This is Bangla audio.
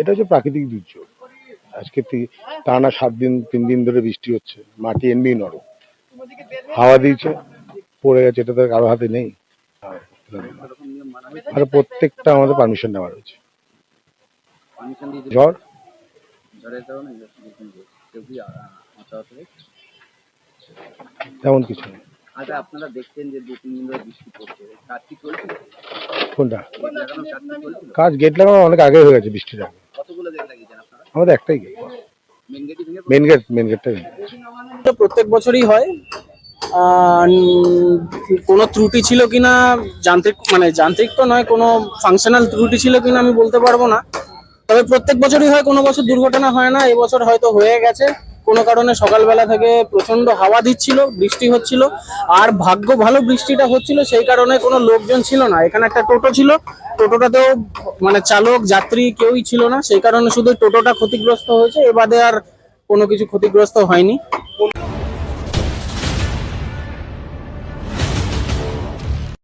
এটা হচ্ছে প্রাকৃতিক দুর্যোগ। আজকে টানা সাত দিন তিন দিন ধরে বৃষ্টি হচ্ছে। মাটি এমনি নরম। হাওয়া দিয়েছে পড়ে গেছে এটা তো কারও হাতে নেই। আর প্রত্যেকটা আমাদের পারমিশন নেওয়া রয়েছে। ঝড়? তেমন কিছু নেই। আচ্ছা আপনারা দেখছেন যে দু তিন দিন ধরে বৃষ্টি পড়ছে। কাজ কি কোনটা? কাজ গেট লাগানো অনেক আগে হয়ে গেছে বৃষ্টির আগে। আমাদের একটাই gate main main gate main গেটটা প্রত্যেক বছরই হয়। কোন কোনো ত্রুটি ছিল কিনা যান্ত্রিক মানে যান্ত্রিক তো নয় কোনো ফাংশনাল ত্রুটি ছিল কিনা আমি বলতে পারব না। তবে প্রত্যেক বছরই হয় কোনো বছর দুর্ঘটনা হয় না এবছর হয়তো হয়ে গেছে। কোনো কারণে সকালবেলা থেকে প্রচণ্ড হাওয়া দিচ্ছিল, বৃষ্টি হচ্ছিল, আর ভাগ্য ভালো বৃষ্টিটা হচ্ছিল, সেই কারণে কোনো লোকজন ছিল না। এখানে একটা টোটো ছিল, টোটোটাতেও মানে চালক, যাত্রী কেউই ছিল না, সেই কারণে শুধু টোটোটা ক্ষতিগ্রস্ত হয়েছে এবারে আর কোনো কিছু ক্ষতিগ্রস্ত হয়নি।